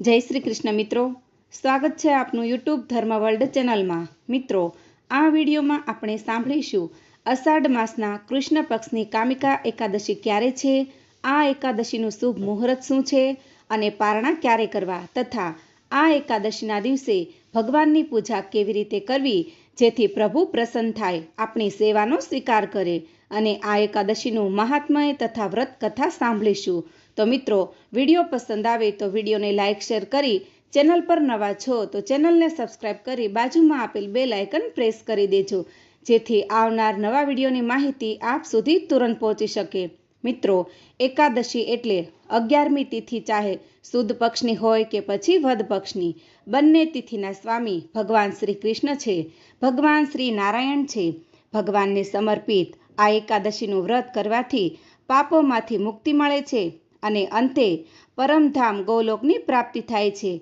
જય શ્રી કૃષ્ણ મિત્રો. સ્વાગત છે આપનું યુટ્યુબ ધર્મ વર્લ્ડ ચેનલમાં. મિત્રો, આ વિડીયોમાં આપણે સાંભળીશું, અષાઢ માસના કૃષ્ણ પક્ષની કામિકા એકાદશી ક્યારે છે? આ એકાદશીનું શુભ મુહૂર્ત શું છે? અને પારણા ક્યારે કરવા? તથા આ એકાદશીના દિવસે ભગવાનની પૂજા કેવી રીતે કરવી? જેથી પ્રભુ પ્રસન્ન થાય, આપણી સેવાનો સ્વીકાર કરે. અને આ એકાદશીનું મહાત્મય તથા વ્રત કથા સાંભળીશું. તો મિત્રો, વીડિયો પસંદ આવે તો વિડીયોને લાઇક શેર કરી ચેનલ પર નવા છો તો ચેનલને સબસ્ક્રાઇબ કરી બાજુમાં આપેલ બે લાયકન પ્રેસ કરી દેજો, જેથી આવનાર નવા વિડીયોની માહિતી આપ સુધી તુરંત પહોંચી શકે. મિત્રો, એકાદશી એટલે અગિયારમી તિથિ ચાહે સુદ પક્ષની હોય કે પછી વધ પક્ષની. બંને તિથિના સ્વામી ભગવાન શ્રી કૃષ્ણ છે. ભગવાન શ્રી નારાયણ છે. ભગવાનને સમર્પિત આ એકાદશીનું વ્રત કરવાથી પાપોમાંથી મુક્તિ મળે છે. અને અંતે પરમધામ ગૌલોકની પ્રાપ્તિ થાય છે.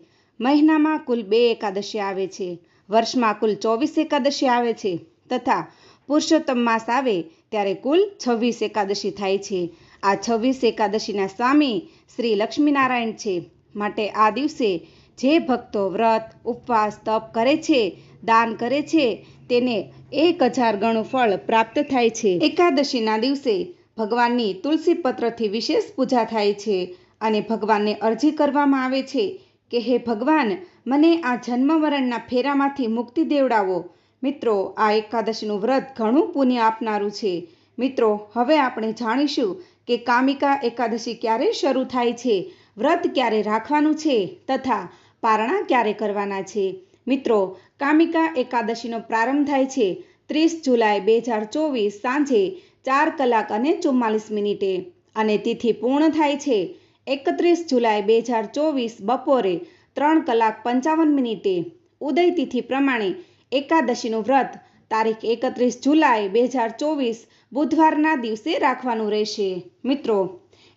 મહિનામાં કુલ બે એકાદશી આવે છે. વર્ષમાં કુલ ચોવીસ એકાદશી આવે છે. તથા પુરુષોત્તમ માસ આવે ત્યારે કુલ છવ્વીસ એકાદશી થાય છે. આ છવ્વીસ એકાદશીના સ્વામી શ્રી લક્ષ્મીનારાયણ છે. માટે આ દિવસે જે ભક્તો વ્રત, ઉપવાસ, તપ કરે છે, દાન કરે છે, તેને એક હજાર ગણું ફળ પ્રાપ્ત થાય છે. એકાદશીના દિવસે ભગવાનની તુલસી પત્રથી વિશેષ પૂજા થાય છે અને ભગવાનને અરજી કરવામાં આવે છે કે, હે ભગવાન, મને આ જન્મ મરણના ફેરામાંથી મુક્તિ દેવડાવો. મિત્રો, આ એકાદશીનું વ્રત ઘણું પુણ્ય આપનારું છે. મિત્રો, હવે આપણે જાણીશું કે કામિકા એકાદશી ક્યારે શરૂ થાય છે, વ્રત ક્યારે રાખવાનું છે, તથા પારણા ક્યારે કરવાના છે. મિત્રો, કામિકા એકાદશીનો પ્રારંભ થાય છે ત્રીસ જુલાઈ બે હજાર ચોવીસ સાંજે ચાર કલાક અને ચુમ્માલીસ મિનિટે. અને તિથિ પૂર્ણ થાય છે એકત્રીસ જુલાઈ બે હજાર ચોવીસ બપોરે ત્રણ કલાક પંચાવન મિનિટે. ઉદય તિથિ પ્રમાણે એકાદશીનું વ્રત તારીખ એકત્રીસ જુલાઈ બે હજાર ચોવીસ બુધવારના દિવસે રાખવાનું રહેશે. મિત્રો,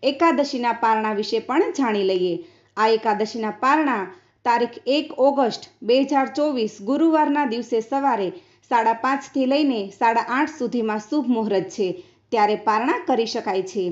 એકાદશીના પારણા વિશે પણ જાણી લઈએ. આ એકાદશીના પારણા તારીખ એક ઓગસ્ટ બે હજાર ચોવીસ ગુરુવારના દિવસે સવારે સાડા પાંચથી લઈને સાડા આઠ સુધીમાં શુભ મુહૂર્ત છે. ત્યારે પારણા કરી શકાય છે.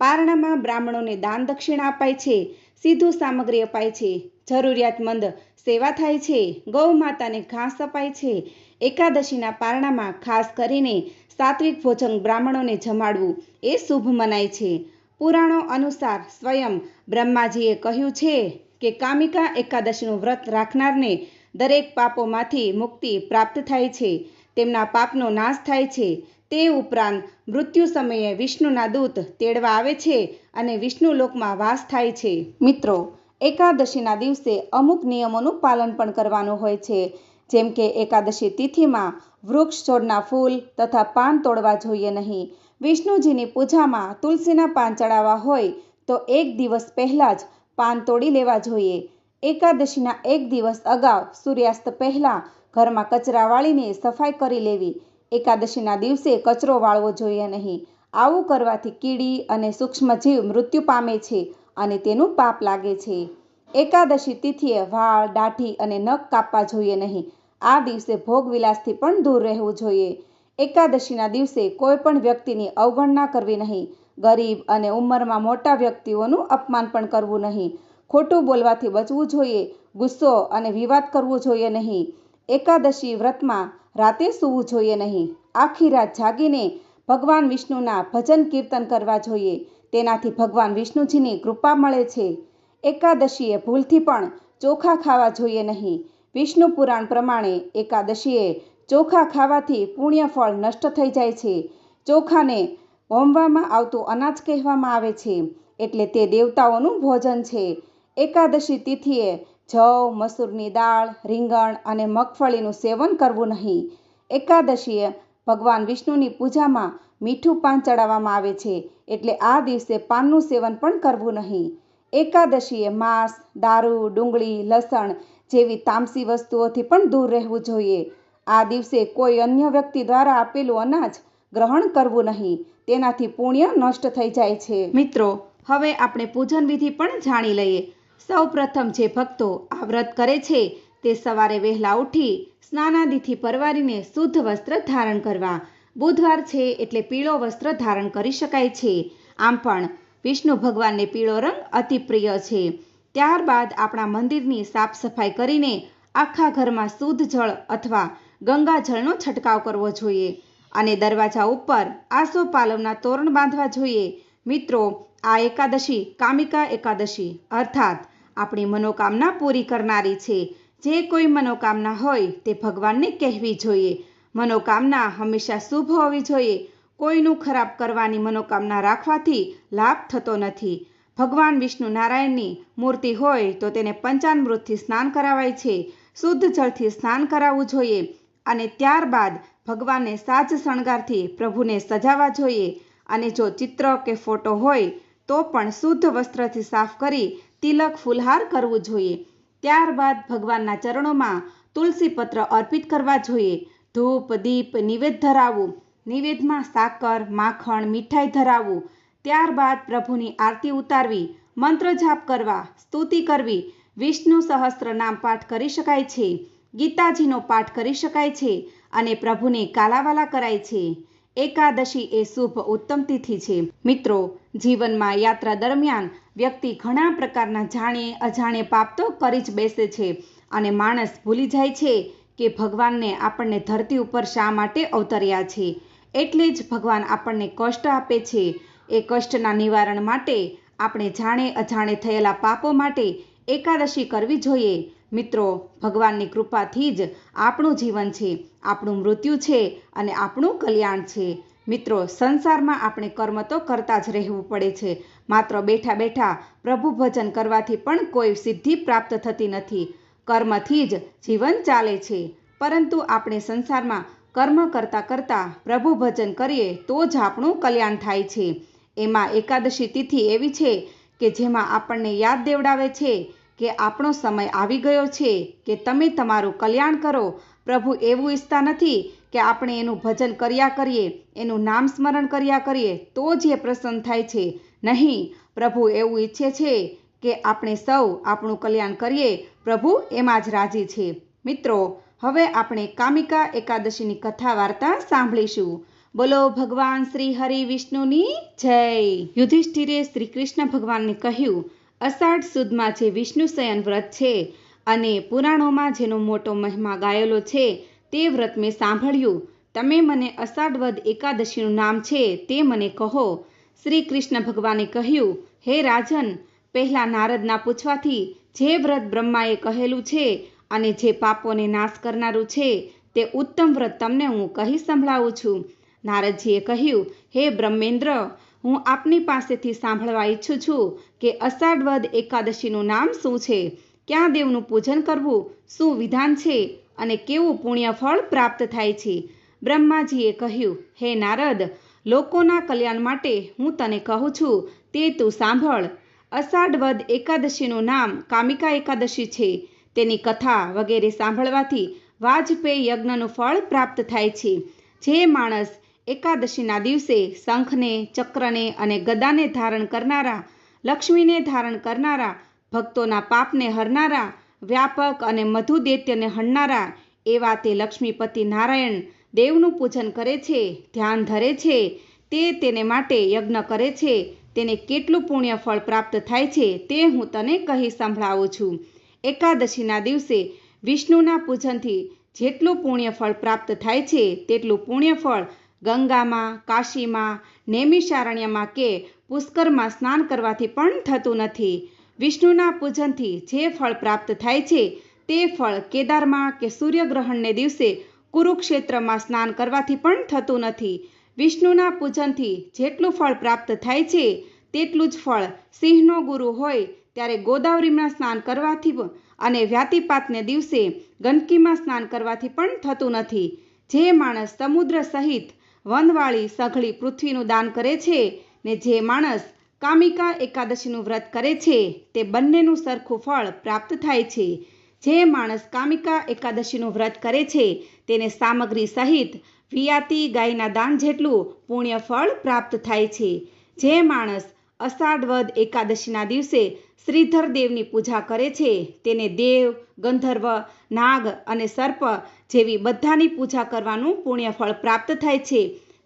પારણામાં બ્રાહ્મણોને દાન દક્ષિણા અપાય છે. સીધું સામગ્રી અપાય છે. જરૂરિયાતમંદ સેવા થાય છે. ગૌ માતાને ઘાસ અપાય છે. એકાદશીના પારણામાં ખાસ કરીને સાત્વિક ભોજન બ્રાહ્મણોને જમાડવું એ શુભ મનાય છે. પુરાણો અનુસાર સ્વયં બ્રહ્માજીએ કહ્યું છે કે કામિકા એકાદશીનું વ્રત રાખનારને દરેક પાપોમાંથી મુક્તિ પ્રાપ્ત થાય છે. તેમના પાપનો નાશ થાય છે. તે ઉપરાંત મૃત્યુ સમયે વિષ્ણુના દૂત તેડવા આવે છે અને વિષ્ણુ લોકમાં વાસ થાય છે. મિત્રો, એકાદશીના દિવસે અમુક નિયમોનું પાલન પણ કરવાનું હોય છે. જેમ કે એકાદશી તિથિમાં વૃક્ષ છોડના ફૂલ તથા પાન તોડવા જોઈએ નહીં. વિષ્ણુજીની પૂજામાં તુલસીના પાન ચડાવવા હોય તો એક દિવસ પહેલાં જ પાન તોડી લેવા જોઈએ. એકાદશીના એક દિવસ અગાઉ સૂર્યાસ્ત પહેલાં ઘરમાં કચરા વાળીને સફાઈ કરી લેવી. એકાદશીના દિવસે કચરો વાળવો જોઈએ નહીં. આવું કરવાથી કીડી અને સૂક્ષ્મજીવ મૃત્યુ પામે છે અને તેનું પાપ લાગે છે. એકાદશી તિથિએ વાળ, દાઢી અને નખ કાપવા જોઈએ નહીં. આ દિવસે ભોગવિલાસથી પણ દૂર રહેવું જોઈએ. એકાદશીના દિવસે કોઈ પણ વ્યક્તિની અવગણના કરવી નહીં. ગરીબ અને ઉંમરમાં મોટા વ્યક્તિઓનું અપમાન પણ કરવું નહીં. ખોટું બોલવાથી બચવું જોઈએ, ગુસ્સો અને વિવાદ કરવો જોઈએ નહીં. એકાદશી વ્રતમાં રાતે સૂવું જોઈએ નહીં. આખી રાત જાગીને ભગવાન વિષ્ણુના ભજન કીર્તન કરવા જોઈએ. તેનાથી ભગવાન વિષ્ણુજીની કૃપા મળે છે. એકાદશીએ ભૂલથી પણ ચોખા ખાવા જોઈએ નહીં. વિષ્ણુ પુરાણ પ્રમાણે એકાદશીએ ચોખા ખાવાથી પુણ્ય ફળ નષ્ટ થઈ જાય છે. ચોખાને હોમવામાં આવતું અનાજ કહેવામાં આવે છે. એટલે તે દેવતાઓનું ભોજન છે. એકાદશી તિથિએ જવ, મસૂરની દાળ, રીંગણ અને મગફળીનું સેવન કરવું નહીં. એકાદશીએ ભગવાન વિષ્ણુની પૂજામાં મીઠું પાન ચડાવવામાં આવે છે, એટલે આ દિવસે પાનનું સેવન પણ કરવું નહીં. એકાદશીએ માંસ, દારૂ, ડુંગળી, લસણ જેવી તામસી વસ્તુઓથી પણ દૂર રહેવું જોઈએ. આ દિવસે કોઈ અન્ય વ્યક્તિ દ્વારા આપેલું અનાજ ગ્રહણ કરવું નહીં, તેનાથી પુણ્ય નષ્ટ થઈ જાય છે. મિત્રો, હવે આપણે પૂજન વિધિ પણ જાણી લઈએ. સૌ પ્રથમ જે ભક્તો આ વ્રત કરે છે, તે સવારે વહેલા ઉઠી સ્નાનાદિથી પરવારીને શુદ્ધ વસ્ત્ર ધારણ કરવા. બુધવાર છે એટલે પીળો વસ્ત્ર ધારણ કરી શકાય છે. આમ પણ વિષ્ણુ ભગવાનને પીળો રંગ અતિ પ્રિય છે. ત્યારબાદ આપણા મંદિરની સાફ સફાઈ કરીને આખા ઘરમાં શુદ્ધ જળ અથવા ગંગા જળનો છંટકાવ કરવો જોઈએ. અને દરવાજા ઉપર આસો પાલવના તોરણ બાંધવા જોઈએ. મિત્રો આ એકાદશી કામિકા એકાદશી. અર્થાત, આપણી મનોકામના પૂરી કરનારી છે. જે કોઈ મનોકામના હોય તે ભગવાનને કહેવી જોઈએ. મનોકામના હંમેશા શુભ હોવી જોઈએ. કોઈનું ખરાબ કરવાની મનોકામના રાખવાથી લાભ થતો નથી. ભગવાન વિષ્ણુ નારાયણની મૂર્તિ હોય તો તેને પંચામૃતથી સ્નાન કરાવાય છે. શુદ્ધ જળથી સ્નાન કરાવવું જોઈએ અને ત્યારબાદ ભગવાનને સાજ શણગારથી પ્રભુને સજાવવા જોઈએ. અને જો ચિત્ર કે ફોટો હોય તો પણ શુદ્ધ વસ્ત્રથી સાફ કરી તિલક ફૂલહાર કરવું જોઈએ. ત્યારબાદ ભગવાનના ચરણોમાં તુલસી પત્ર અર્પિત કરવા જોઈએ. ધૂપ, દીપ, નિવેદ ધરાવવું. નિવેદમાં સાકર, માખણ, મીઠાઈ ધરાવવું. ત્યારબાદ પ્રભુની આરતી ઉતારવી, મંત્ર જાપ કરવા, સ્તુતિ કરવી. વિષ્ણુ સહસ્ત્ર નામ પાઠ કરી શકાય છે. ગીતાજીનો પાઠ કરી શકાય છે અને પ્રભુને કાલાવાલા કરાય છે. એકાદશી એ શુભ ઉત્તમ તિથિ છે. મિત્રો, જીવનમાં યાત્રા દરમિયાન વ્યક્તિ ઘણા પ્રકારના જાણે અજાણે પાપ તો કરી જ બેસે છે અને માણસ ભૂલી જાય છે કે ભગવાનને આપણને ધરતી ઉપર શા માટે અવતર્યા છે. એટલે જ ભગવાન આપણને કષ્ટ આપે છે. એ કષ્ટના નિવારણ માટે આપણે જાણે અજાણે થયેલા પાપો માટે એકાદશી કરવી જોઈએ. મિત્રો, ભગવાનની કૃપાથી જ આપણું જીવન છે, આપણું મૃત્યુ છે અને આપણું કલ્યાણ છે. મિત્રો, સંસારમાં આપણે કર્મ તો કરતા જ રહેવું પડે છે. માત્ર બેઠા બેઠા પ્રભુ ભજન કરવાથી પણ કોઈ સિદ્ધિ પ્રાપ્ત થતી નથી. કર્મથી જ જીવન ચાલે છે. પરંતુ આપણે સંસારમાં કર્મ કરતાં કરતાં પ્રભુ ભજન કરીએ તો જ આપણું કલ્યાણ થાય છે. એમાં એકાદશી તિથિ એવી છે કે જેમાં આપણને યાદ દેવડાવે છે કે આપણો સમય આવી ગયો છે કે તમે તમારું કલ્યાણ કરો. પ્રભુ એવું ઈચ્છતા નથી કે આપણે એનું ભજન કર્યા કરીએ, એનું નામ સ્મરણ કર્યા કરીએ તો જ એ પ્રસન્ન થાય છે. નહીં, પ્રભુ એવું ઈચ્છે છે કે આપણે સૌ આપણું કલ્યાણ કરીએ. પ્રભુ એમાં જ રાજી છે. મિત્રો, હવે આપણે કામિકા એકાદશીની કથા વાર્તા સાંભળીશું. બોલો ભગવાન શ્રી હરિ વિષ્ણુની જય. યુધિષ્ઠિરે શ્રી કૃષ્ણ ભગવાનને કહ્યું અષાઢ સુદમાં જે વિષ્ણુ શયન વ્રત છે અને પુરાણોમાં જેનો મોટો મહિમા ગાયેલો છે, તે વ્રત મેં સાંભળ્યું. તમે મને અષાઢ વદ એકાદશીનું નામ છે તે મને કહો. શ્રી કૃષ્ણ ભગવાને કહ્યું, હે રાજન, પહેલાં નારદના પૂછવાથી જે વ્રત બ્રહ્માએ કહેલું છે અને જે પાપોને નાશ કરનારું છે, તે ઉત્તમ વ્રત તમને હું કહી સંભળાવું છું. નારદજીએ કહ્યું, હે બ્રહ્મેન્દ્ર હું આપની પાસેથી સાંભળવા ઈચ્છું છું કે અષાઢ વદ એકાદશીનું નામ શું છે? ક્યાં દેવનું પૂજન કરવું? શું વિધાન છે? અને કેવું પુણ્ય ફળ પ્રાપ્ત થાય છે? બ્રહ્માજીએ કહ્યું, હે નારદ, લોકોના કલ્યાણ માટે હું તને કહું છું, તે તું સાંભળ. અષાઢ વદ એકાદશીનું નામ કામિકા એકાદશી છે. તેની કથા વગેરે સાંભળવાથી વાજપેયી યજ્ઞનું ફળ પ્રાપ્ત થાય છે. જે માણસ એકાદશીના દિવસે શંખને, ચક્રને અને ગદાને ધારણ કરનારા, લક્ષ્મીને ધારણ કરનારા, ભક્તોના પાપને હરનારા, વ્યાપક અને મધુ દૈત્યને હણનારા એવા તે લક્ષ્મીપતિ નારાયણ દેવનું પૂજન કરે છે, ધ્યાન ધરે છે, તે તેને માટે યજ્ઞ કરે છે, તેને કેટલું પુણ્ય ફળ પ્રાપ્ત થાય છે તે હું તને કહી સંભળાવું છું. એકાદશીના દિવસે વિષ્ણુના પૂજનથી જેટલું પુણ્ય ફળ પ્રાપ્ત થાય છે, તેટલું પુણ્ય ફળ ગંગામાં, કાશીમાં, નૈમિષારણ્યમાં કે પુષ્કરમાં સ્નાન કરવાથી પણ થતું નથી. વિષ્ણુના પૂજનથી જે ફળ પ્રાપ્ત થાય છે, તે ફળ કેદારમાં કે સૂર્યગ્રહણને દિવસે કુરુક્ષેત્રમાં સ્નાન કરવાથી પણ થતું નથી. વિષ્ણુના પૂજનથી જેટલું ફળ પ્રાપ્ત થાય છે, તેટલું જ ફળ સિંહનો ગુરુ હોય ત્યારે ગોદાવરીમાં સ્નાન કરવાથી અને વ્યાતિપાતને દિવસે ગંદકીમાં સ્નાન કરવાથી પણ થતું નથી. જે માણસ સમુદ્ર સહિત વનવાળી સઘળી પૃથ્વીનું દાન કરે છે ને જે માણસ કામિકા એકાદશીનું વ્રત કરે છે, તે બંનેનું સરખું ફળ પ્રાપ્ત થાય છે. જે માણસ કામિકા એકાદશીનું વ્રત કરે છે, તેને સામગ્રી સહિત વિયાતી ગાયના દાન જેટલું પુણ્ય ફળ પ્રાપ્ત થાય છે. જે માણસ અષાઢ વદ એકાદશીના દિવસે શ્રીધર દેવની પૂજા કરે છે. તેને દેવ, ગંધર્વ, નાગ અને સર્પ જેવી બધાની પૂજા કરવાનું પુણ્ય ફળ પ્રાપ્ત થાય છે.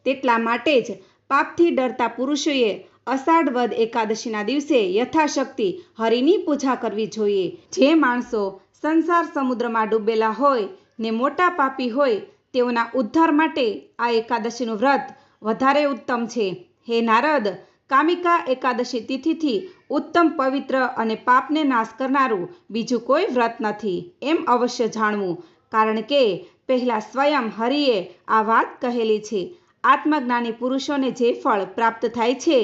તેટલા માટે જ પાપથી ડરતા પુરુષોએ અષાઢ વદ એકાદશીના દિવસે યથાશક્તિ હરિની પૂજા કરવી જોઈએ. જે માણસો સંસાર સમુદ્રમાં ડૂબેલા હોય ને મોટા પાપી હોય તેઓના ઉદ્ધાર માટે આ એકાદશીનું વ્રત વધારે ઉત્તમ છે. હે નારદ કામિકા એકાદશી તિથિથી ઉત્તમ, પવિત્ર અને પાપને નાશ કરનારું બીજું કોઈ વ્રત નથી. એમ અવશ્ય જાણવું. કારણ કે પહેલાં સ્વયં હરિએ આ વાત કહેલી છે. આત્મજ્ઞાની પુરુષોને જે ફળ પ્રાપ્ત થાય છે,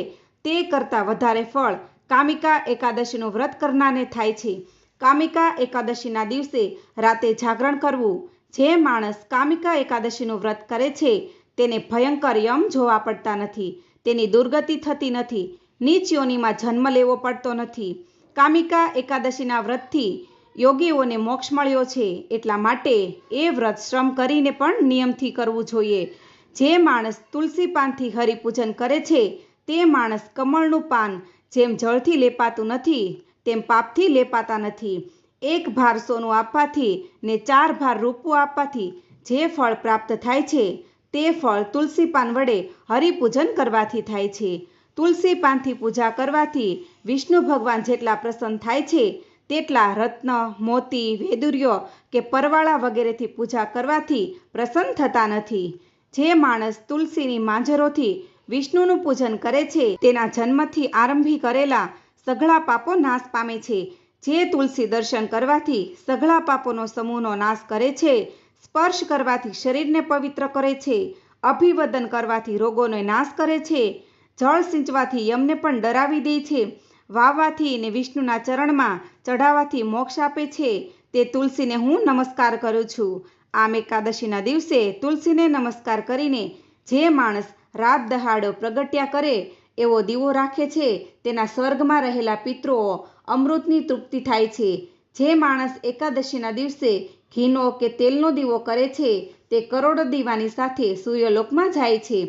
તે કરતાં વધારે ફળ કામિકા એકાદશીનું વ્રત કરનારને થાય છે. કામિકા એકાદશીના દિવસે રાતે જાગરણ કરવું. જે માણસ કામિકા એકાદશીનું વ્રત કરે છે, તેને ભયંકર યમ જોવા પડતા નથી. તેની દુર્ગતિ થતી નથી. નીચ યોનિમાં જન્મ લેવો પડતો નથી. કામિકા એકાદશીના વ્રતથી યોગીઓને મોક્ષ મળ્યો છે. એટલા માટે એ વ્રત શ્રમ કરીને પણ નિયમથી કરવું જોઈએ. જે માણસ તુલસી પાનથી હરિપૂજન કરે છે, તે માણસ કમળનું પાન જેમ જળથી લેપાતું નથી, તેમ પાપથી લેપાતા નથી. એક ભાર સોનું આપવાથી ને ચાર ભાર રૂપું આપવાથી જે ફળ પ્રાપ્ત થાય છે તે ફળ તુલસી પાન વડે હરિપૂજન કરવાથી થાય છે. તુલસી પાનથી પૂજા કરવાથી વિષ્ણુ ભગવાન જેટલા પ્રસન્ન થાય છે, તેટલા રત્ન, મોતી વેદુર્યો કે પરવાળા વગેરેથી પૂજા કરવાથી પ્રસન્ન થતા નથી. જે માણસ તુલસીની માંજરોથી વિષ્ણુનું પૂજન કરે છે, તેના જન્મથી આરંભી કરેલા સઘળા પાપો નાશ પામે છે. જે તુલસી દર્શન કરવાથી સઘળા પાપોનો સમૂહનો નાશ કરે છે સ્પર્શ કરવાથી શરીરને પવિત્ર કરે છે, અભિવદન કરવાથી રોગોનો નાશ કરે છે, જળ સિંચવાથી યમને પણ ડરાવી દે છે વાવવાથી ને વિષ્ણુના ચરણમાં ચઢાવવાથી મોક્ષ આપે છે, તે તુલસીને હું નમસ્કાર કરું છું. આમ એકાદશીના દિવસે તુલસીને નમસ્કાર કરીને જે માણસ રાત દહાડો પ્રગટ્યા કરે, એવો દીવો રાખે છે, તેના સ્વર્ગમાં રહેલા પિતૃઓ અમૃતની તૃપ્તિ થાય છે. જે માણસ એકાદશીના દિવસે ઘીનો કે તેલનો દીવો કરે છે, તે કરોડો દીવાની સાથે સૂર્યલોકમાં જાય છે.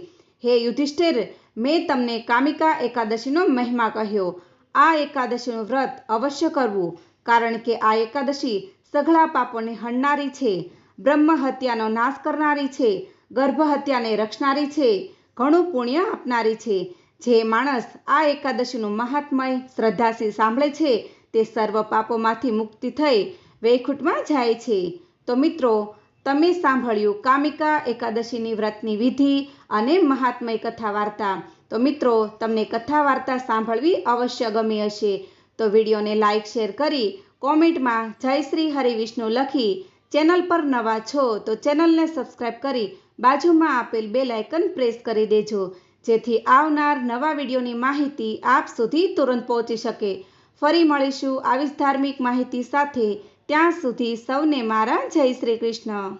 હે યુધિષ્ઠિર, મેં તમને કામિકા એકાદશીનો મહિમા કહ્યો. આ એકાદશીનું વ્રત અવશ્ય કરવું, કારણ કે આ એકાદશી સઘળા પાપોને હણનારી છે, બ્રહ્મ હત્યાનો નાશ કરનારી છે, ગર્ભ હત્યાને રક્ષનારી છે, ઘણું પુણ્ય આપનારી છે. જે માણસ આ એકાદશીનું મહાત્મય શ્રદ્ધાથી સાંભળે છે, તે સર્વ પાપોમાંથી મુક્તિ થઈ વૈકુંઠમાં જાય છે. તો મિત્રો, તમે સાંભળ્યું કામિકા એકાદશીની વ્રતની વિધિ અને મહાત્મય કથા વાર્તા તો મિત્રો, તમને કથા વાર્તા સાંભળવી અવશ્ય ગમી હશે. તો વિડીયોને લાઇક શેર કરી કોમેન્ટમાં જય શ્રી હરિવિષ્ણુ લખી ચેનલ પર નવા છો તો ચેનલને સબસ્ક્રાઈબ કરી બાજુમાં આપેલ બે લાઇકન પ્રેસ કરી દેજો. જેથી આવનાર નવા વિડીયોની માહિતી આપ સુધી તુરંત પહોંચી શકે. ફરી મળીશું આવી જ ધાર્મિક માહિતી સાથે. ત્યાં સુધી સૌને મારા જય શ્રી કૃષ્ણ.